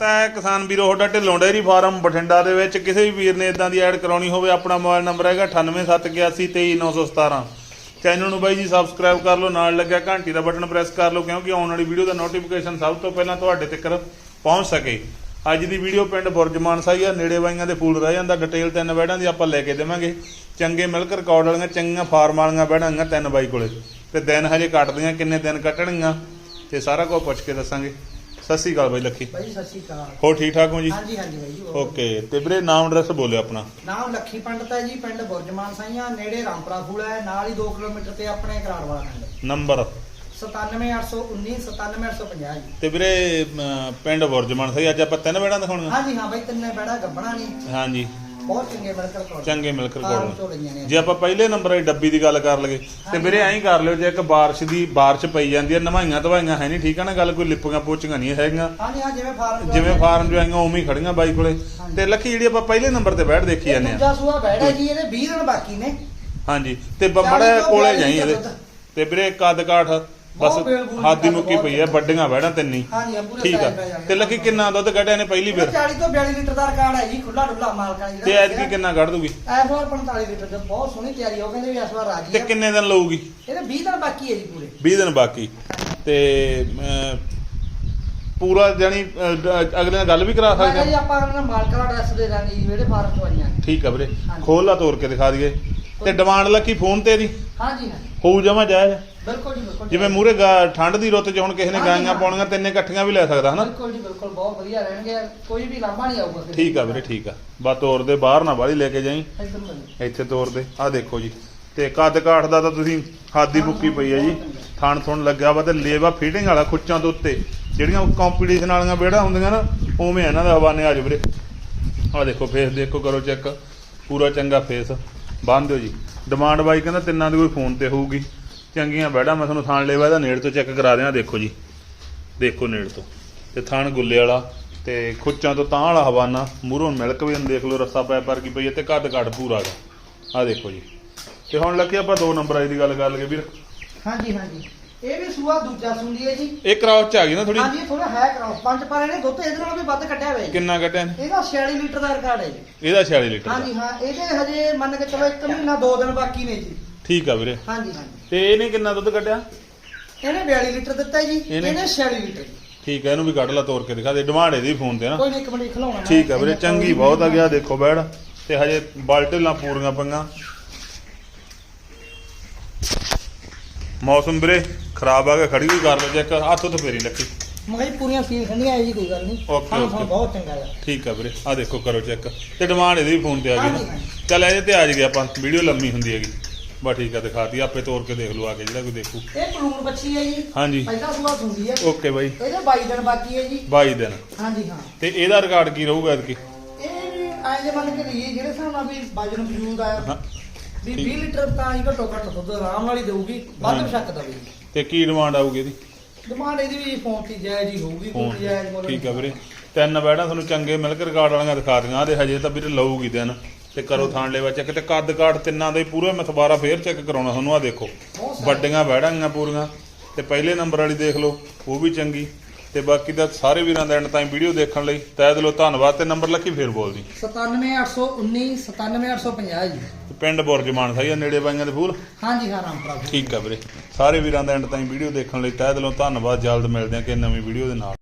ਸਵਾਗਤ ਹੈ, ਕਿਸਾਨ ਵੀਰੋ, ਤੁਹਾਡਾ ਢਿੱਲੋਂ ਡੇਅਰੀ ਫਾਰਮ ਬਠਿੰਡਾ ਦੇ ਵਿੱਚ। ਕਿਸੇ ਵੀ ਵੀਰ ਨੇ ਇਦਾਂ ਦੀ ਐਡ ਕਰਾਉਣੀ ਹੋਵੇ, ਆਪਣਾ ਮੋਬਾਈਲ ਨੰਬਰ ਹੈਗਾ 9871823917 ਚੈਨਲ ਨੂੰ ਬਾਈ ਜੀ ਸਬਸਕ੍ਰਾਈਬ ਕਰ ਲਓ, ਨਾਲ ਲੱਗਿਆ ਘੰਟੀ ਦਾ ਬਟਨ ਪ੍ਰੈਸ ਕਰ ਲਓ, ਕਿਉਂਕਿ ਆਉਣ ਵਾਲੀ ਵੀਡੀਓ ਦਾ ਨੋਟੀਫਿਕੇਸ਼ਨ ਸਭ ਤੋਂ ਪਹਿਲਾਂ ਤੁਹਾਡੇ ਤੱਕ ਪਹੁੰਚ ਸਕੇ। ਅੱਜ ਦੀ ਵੀਡੀਓ ਪਿੰਡ ਬੁਰਜਮਾਨ ਸਾਈ ਆ, ਨੇੜੇ ਬਾਈਆਂ ਦੇ ਫੂਲ ਰਹਿ ਜਾਂਦਾ ਡਿਟੇਲ ਤਿੰਨ ਬੈੜਾਂ ਦੀ ਆਪਾਂ ਲੈ ਕੇ ਦੇਵਾਂਗੇ। ਚੰਗੇ ਮਿਲਕ ਰਿਕਾਰਡ ਵਾਲੀਆਂ, ਚੰਗੀਆਂ ਫਾਰਮ ਵਾਲੀਆਂ ਬੈੜਾਂ ਤਿੰਨ ਬਾਈ ਕੋਲੇ। ਤੇ ਦਿਨ ਹਜੇ ਕੱਟਦੀਆਂ ਕਿੰਨੇ ਦਿਨ ਕੱਟਣਗੀਆਂ, ਤੇ ਸਾਰਾ ਕੁਝ ਪੁੱਛ ਕੇ ਦੱਸਾਂਗੇ। ਸਤਿ ਸ੍ਰੀ ਅਕਾਲ ਬਾਈ ਲੱਖੀ। ਬਾਈ ਸਤਿ ਸ਼੍ਰੀ ਅਕਾਲ। ਹੋ ਠੀਕ ਠਾਕ ਹੋ ਜੀ? ਹਾਂਜੀ ਹਾਂਜੀ ਬਾਈ ਜੀ ਓਕੇ ਤੇ ਵੀਰੇ ਨਾਮ ਐਡਰੈਸ ਬੋਲਿਓ ਆਪਣਾ। ਨਾਮ ਲੱਖੀ ਪੰਡਤ ਹੈ ਜੀ ਪਿੰਡ ਬੁਰਜਮਾਨ ਸਾਈਆਂ ਨੇੜੇ ਰਾਮਪੁਰਾ ਫੂਲ ਹੈ ਨਾਲ ਹੀ 2 ਕਿਲੋਮੀਟਰ ਤੇ ਆਪਣੇ ਕਰਾੜ ਵਾਲਾ ਪਿੰਡ। ਨੰਬਰ। 97819 97850 ਜੀ। ਤੇ ਵੀਰੇ ਅਮ, ਪਿੰਡ ਬੁਰਜਮਾਨ ਸਹੀ ਅੱਜ ਆਪਾਂ ਤਿੰਨ ਬੈੜਾਂ ਦਿਖਾਉਣੀਆਂ। ਹਾਂਜੀ ਹਾਂ ਬਾਈ ਤਿੰਨੇ ਬੜਾ ਗੱਬਣਾ ਨਹੀਂ ਹਾਂਜੀ। ਬਹੁਤ ਚੰਗੇ ਮਿਲਕਰ ਕੋਲ ਚੰਗੇ ਮਿਲਕ ਫਾਰਮ ਚੋਂ ਰਿਕਾਰਡ ਨੇ। ਜੇ ਆਪਾਂ ਪਹਿਲੇ ਨੰਬਰ ਵਾਲੀ ਡੱਬੀ ਦੀ ਗੱਲ ਕਰ ਲਈਏ ਤੇ ਵੀਰੇ ਐਂ ਕਰ ਲਿਓ ਜੇ ਇੱਕ ਬਾਰਿਸ਼ ਦੀ ਬਾਰਿਸ਼ ਪਈ ਜਾਂਦੀ ਹੈ ਨਵਾਈਆਂ ਧਵਾਈਆਂ ਹੈ ਨਹੀਂ ਠੀਕ ਹੈ ਨਾ ਗੱਲ ਕੋਈ ਲਿਪੀਆਂ ਪੋਚੀਆਂ ਨਹੀਂ ਹੈਗੀਆਂ। ਹਾਂਜੀ ਹਾਂ ਜਿਵੇਂ ਫਾਰਮ ਜਿਵੇਂ ਫਾਰਮ ਜੋ ਆਈਆਂ ਉਵੇਂ ਹੀ ਖੜੀਆਂ ਬਾਈ ਕੋਲੇ। ਤੇ ਲੱਖੀ ਜਿਹੜੀ ਆਪਾਂ ਪਹਿਲੇ ਨੰਬਰ ਤੇ ਬੈਠ ਦੇਖੀ ਜਾਂਦੇ ਆ। ਦੂਜਾ ਸੂਆ ਬੈੜਾ ਜੀ ਇਹਦੇ 20 ਦਿਨ ਬਾਕੀ ਨੇ। ਹਾਂਜੀ ਤੇ ਬ- ਮਾੜਾ ਜਿਹਾ ਕੋਲੇ ਜਾਈ ਇਹਦੇ। ਤੇ ਵੀਰੇ ਕੱਦ ਕਾਠ ਬਸ ਬਹੁਤ ਬੇਲ ਬੂਲ ਹਾਦੀ ਕੱਦ ਮੁੱਕੀ ਬਹੁਤ ਪਈ ਹੈ ਵੱਡੀਆਂ ਬੈੜਾਂ ਤਿੰਨੀ ਹਾਂਜੀ ਹਾਂ ਪੂਰੇ ਠੀਕ ਆ। ਤੇ ਲੱਕੀ ਕਿੰਨਾ ਦੁੱਧ ਕੱਢਿਆ ਨੇ ਪਹਿਲੀ ਵਾਰ? 40 ਤੋਂ 42 ਲੀਟਰ ਦਾ ਰਿਕਾਰਡ ਹੈ ਜੀ ਖੁੱਲਾ ਡੁੱਲਾ ਮਾਲਕਾਂ ਤੇ ਐਤਕੀ ਕਿੰਨਾ ਕੱਢ ਦੂਗੀ? ਵਾਰ 45 ਲੀਟਰ ਦਾ ਬਹੁਤ ਸੋਹਣੀ ਤਿਆਰੀ ਉਹ ਕਹਿੰਦੇ ਵੀ ਇਸ ਵਾਰ ਰਾਜੀ ਤੇ ਆ। ਕਿੰਨੇ ਦਿਨ ਲਊਗੀ? ਇਹਦੇ 20 ਦਿਨ ਬਾਕੀ ਹੈ ਜੀ ਪੂਰੇ। 20 ਦਿਨ ਬਾਕੀ। ਤੇ ਅਮ, ਪੂਰਾ ਜਾਨੀ ਅਗਲੇ ਨਾਲ ਗੱਲ ਵੀ ਕਰਾ ਮੈਂ ਕਿਹਾ ਸਕਦੇ ਜੀ ਹਾਂ ਆਪਾਂ ਉਹਨਾਂ ਮਾਲਕਾਂ ਦਾ ਐਡਰੈਸ ਦੇ ਦਾਂਗੇ ਜੀ ਜਿਹੜੇ ਫਾਰਮ ਤੋਂ ਆਈਆਂ ਨੇ। ਠੀਕ ਆ ਵੀਰੇ। ਹਾਂਜੀ। ਖੋਲਾ ਤੋੜ ਕੇ ਦਿਖਾ ਦਈਏ। ਤੇ ਡਿਮਾਂਡ ਲੱਕੀ ਫੋਨ ਤੇ ਦੀ? ਹਾਂਜੀ ਹਾਂ ਹੋਊ ਜਮਾ ਜਾਇਜ਼? ਬਿਲਕੁਲ ਜੀ ਬਿਲਕੁਲ। ਜਿਵੇਂ ਮੂਰੇ ਠੰਡ ਦੀ ਰੁੱਤ 'ਚ ਹੁਣ ਕਿਸੇ ਨੇ ਗਾਈਆਂ ਹਾਂ। ਪਾਉਣੀਆਂ ਤਿੰਨੇ ਇਕੱਠੀਆਂ ਵੀ ਲੈ ਸਕਦਾ ਹਨਾ? ਬਿਲਕੁਲ ਜੀ ਬਿਲਕੁਲ ਬਹੁਤ ਵਧੀਆ ਰਹਿਣਗੇ। ਕੋਈ ਵੀ ਲਾਂਭਾ ਨਹੀਂ ਆਊਗਾ ਕਿਸੇ ਠੀਕ ਆ ਵੀਰੇ ਠੀਕ ਆ। ਬਾ ਤੋੜ ਦੇ ਬਾਹਰ ਨਾ ਬਾਹਲੀ ਲੈ ਕੇ ਜਾਈ। ਇੱਥੇ ਤੋੜ ਦੇ। ਆ ਦੇਖੋ ਜੀ। ਤੇ ਕੱਦ ਕਾਠ ਦਾ ਤਾਂ ਤੁਸੀਂ ਹਾਦੀ ਬੁੱਕੀ ਪਈ ਹੈ ਜੀ। ਥਣ ਥਣ ਲੱਗਿਆ ਵਾ ਤੇ ਲੇਵਾ ਫੀਡਿੰਗ ਵਾਲਾ ਖੁੱਚਾਂ ਦੇ ਉੱਤੇ। ਜਿਹੜੀਆਂ ਕੰਪੀਟੀਸ਼ਨ ਵਾਲੀਆਂ ਬੇੜਾ ਹੁੰਦੀਆਂ ਨਾ ਉਵੇਂ ਇਹਨਾਂ ਦਾ ਹਵਾਨੇ ਆ ਜਾ ਵੀਰੇ। ਆ ਦੇਖੋ ਫੇਸ ਦੇਖੋ ਕਰੋ ਚੈੱਕ ਪੂਰਾ ਚੰਗਾ ਫੇਸ ਬੰਨ ਦਿਓ ਜੀ। ਡਿਮਾਂਡ ਬਾਈ ਕਹਿੰਦਾ ਤਿੰਨਾਂ ਦੀ ਕੋਈ ਫੋਨ ਤੇ ਹੋਊਗੀ। ਚੰਗੀਆਂ ਬੈੜਾ ਮੈਂ ਤੁਹਾਨੂੰ ਥਾਣ ਲੇਵਾ ਇਹਦਾ ਨੇੜ ਤੋਂ ਚੈੱਕ ਕਰਾ ਦਿਆਂ ਦੇਖੋ ਜੀ। ਦੇਖੋ ਨੇੜ ਤੋਂ। ਤੇ ਥਣ ਗੁੱਲੇ ਵਾਲਾ ਤੇ ਖੁੱਚਾਂ ਤੋਂ ਤਾਂ ਵਾਲਾ ਹਵਾਨਾ ਮੂਹਰੋਂ ਮਿਲਕ ਵੀ ਦੇਖ ਲਓ ਰੱਸਾ ਪੈ ਪਰ ਕੀ ਪਈ ਤੇ ਕੱਦ ਕੱਟ ਪੂਰਾ ਆ ਦੇਖੋ ਜੀ। ਤੇ ਹੁਣ ਲੱਗੇ ਆਪਾਂ ਦੋ ਨੰਬਰ ਆਈ ਦੀ ਗੱਲ ਕਰ ਲਈਏ ਵੀਰ। ਹਾਂਜੀ ਹਾਂਜੀ। ਇਹ ਵੀ ਸੂਆ ਦੂਜਾ ਸੁੰਦੀ ਹੈ ਜੀ। ਇਹ ਕਰਾਉਸ ਚ ਆ ਗਈ ਨਾ ਥੋੜੀ ਹਾਂਜੀ ਥੋੜਾ ਹੈ ਕਰਾਓ ਪੰਜ ਪਰ ਇਹਨੇ ਦੁੱਧ ਇਹਦੇ ਨਾਲੋਂ ਵੀ ਵੱਧ ਕੱਢਿਆ ਹੋਇਆ ਕਿੰਨਾ ਕੱਟਿਆ ਨੇ ਇਹਦਾ 46 ਲੀਟਰ ਦਾ ਰਿਕਾਰਡ ਹੈ ਜੀ। ਇਹਦਾ 46 ਲੀਟਰ ਹਾਂਜੀ ਹਾਂ। ਇਹਦੇ ਹਜੇ ਮੰਨ ਕੇ ਚਲੋ ਇੱਕ ਮਹੀਨਾ ਦੋ ਦਿਨ ਬਾਕੀ ਨੇ ਜੀ। ਠੀਕ ਆ ਵੀਰੇ। ਹਾਂਜੀ ਹਾਂਜੀ। ਤੇ ਇਹਨੇ ਕਿੰਨਾ ਦੁੱਧ ਕੱਢਿਆ? ਇਹਨੇ 42 ਲੀਟਰ ਦਿੱਤਾ ਜੀ। ਇਹਨੇ? ਇਹਨੇ 46 ਲੀਟਰ। ਠੀਕ ਆ ਇਹਨੂੰ ਵੀ ਕੱਢ ਲਾ ਤੋੜ ਕੇ ਦਿਖਾ ਦੇ। ਡਿਮਾਂਡ ਇਹਦੀ ਫੋਨ ਤੇ ਨਾ। ਕੋਈ ਨਹੀਂ ਇੱਕ ਮਿੰਟ ਖਿਲਾਉਣਾ ਮੈਂ। ਠੀਕ ਆ ਵੀਰੇ ਇਹਨੇ ਚੰਗੀ ਬਹੁਤ ਆ ਗਿਆ ਦੇਖੋ ਬੈੜ ਤੇ ਹਜੇ ਬਾਲਟੇਲਾਂ ਪੂਰੀਆਂ ਪਈਆਂ। ਮੌਸਮ ਵੀਰੇ ਖਰਾਬ ਆ ਗਿਆ ਖੜੀ ਵੀ ਕਰ ਲਓ ਚੈੱਕ ਹੱਥ ਉੱਤੇ ਫੇਰੀ ਲੱਗੀ। ਮੈਂ ਕਿਹਾ ਜੀ ਪੂਰੀਆਂ ਫੀਲ ਠੰਡੀਆਂ ਹੈ ਜੀ ਕੋਈ ਗੱਲ ਨਹੀਂ ਸਾਨੂੰ। ਸਾਨੂੰ ਬਹੁਤ ਚੰਗਾ ਹੈ ਠੀਕ ਆ ਵੀਰੇ ਆ ਦੇਖੋ ਕਰੋ ਚੈੱਕ। ਤੇ ਡਿਮਾਂਡ ਇਹਦੀ ਵੀ ਫੋਨ ਤੇ ਆ ਗਈ ਹਾਂਜੀ, ਨਾ। ਹਾਂਜੀ। ਚੱਲ ਇਹਦੇ ਤੇ ਆ ਜੀ ਆਪਾਂ ਵੀਡੀਓ ਲੰਮੀ ਹੁੰਦੀ ਹੈਗੀ। ਬਸ ਠੀਕ ਆ ਦਿਖਾਤੀ। ਆਪੇ ਤੋੜ ਕੇ ਦੇਖ ਲਓ ਆ ਕੇ ਜਿਹੜਾ ਕੋਈ ਦੇਖੂ। ਇਹ ਪਲੂਣ ਬੱਚੀ ਹੈ ਜੀ। ਹਾਂਜੀ। ਪਹਿਲਾ ਸੂਆ ਸੁੰਦੀ ਹੈ। ਓਕੇ ਬਾਈ। ਇਹਦੇ 22 ਦਿਨ ਬਾਕੀ ਹੈ ਜੀ। 22 ਦਿਨ। ਹਾਂਜੀ ਹਾਂ। ਤੇ ਇਹਦਾ ਰਿਕਾਰਡ ਕੀ ਰਹੂਗਾ ਐਤਕੀ? ਇਹ ਵੀ ਐਂ ਜੇ ਮੰਨ ਕੇ ਲਈਏ ਜਿਹੜੇ ਹਿਸਾਬ ਨਾਲ ਵੀ ਵਜਨ ਆਇਆ ਹਾਂ। ਵੀ ਠੀਕ। 20 ਲੀਟਰ ਤਾਂ ਹੀ ਘੱਟੋ ਘੱਟ ਦੁੱਧ ਆਰਾਮ ਹੀ ਦੇਊਗੀ ਵੱਧ। ਸ਼ੱਕ ਦਵੇ ਤੇ ਕੀ ਡਿਮਾਂਡ ਆਊਗੀ ਇਹਦੀ? ਡਿਮਾਂਡ ਇਹਦੀ ਵੀ ਫੋਨ ਤੇ ਜਾਇਜ਼ ਹੀ ਹੋਊਗੀ ਕੋਈ ਜਾਇਜ਼ ਮੁੱਲ ਠੀਕ ਆ ਵੀਰੇ। ਤਿੰਨ ਬੈੜਾਂ ਤੁਹਾਨੂੰ ਚੰਗੇ ਮਿਲਕ ਰਿਕਾਰਡ ਵਾਲੀਆਂ ਦਿਖਾ ਦਿਆਂ ਤੇ ਹਜੇ ਤਾਂ ਵੀਰੇ ਲਊਗੀ ਦਿਨ। ਤੇ ਕਰੋ ਥਾਣ ਲੈਵਾ ਚੈੱਕ ਤੇ ਕੱਦ ਕਾਠ ਤਿੰਨਾਂ ਦਾ ਹੀ ਪੂਰਾ ਮੈਂ ਦੁਬਾਰਾ ਫੇਰ ਚੈੱਕ ਕਰਾਉਣਾ ਤੁਹਾਨੂੰ ਆ ਦੇਖੋ। ਵੱਡੀਆਂ ਬੈੜਾਂ ਗੀਆਂ ਪੂਰੀਆਂ ਤੇ ਪਹਿਲੇ ਨੰਬਰ ਵਾਲੀ ਦੇਖ ਲਓ ਉਹ ਵੀ ਚੰਗੀ। ਤੇ ਬਾਕੀ ਦਾ ਸਾਰੇ ਵੀਰਾਂ ਦਾ ਐਂਡ ਤਾਈਂ ਵੀਡੀਓ ਦੇਖਣ ਲਈ ਤਹਿ ਦਿਲੋਂ ਧੰਨਵਾਦ ਤੇ ਨੰਬਰ ਲੱਕੀ ਫੇਰ ਬੋਲਦੀ। 97819 97850 ਜੀ। ਤੇ ਪਿੰਡ ਬੁਰਜਮਾਨ ਸਹੀ ਆ ਨੇੜੇ ਬਾਈਆਂ ਦੇ ਫੂਲ? ਹਾਂਜੀ ਹਾਂ ਰਾਮਪੁਰਾ ਠੀਕ ਆ ਵੀਰੇ। ਸਾਰੇ ਵੀਰਾਂ ਦਾ ਐਂਡ ਤਾਈਂ ਵੀਡੀਓ ਦੇਖਣ ਲਈ ਤਹਿ ਦਿਲੋਂ ਧੰਨਵਾਦ ਜਲਦ ਮਿਲਦੇ ਹਾਂ ਕਿ ਨਵੀਂ ਵੀਡੀਓ ਦੇ ਨਾਲ।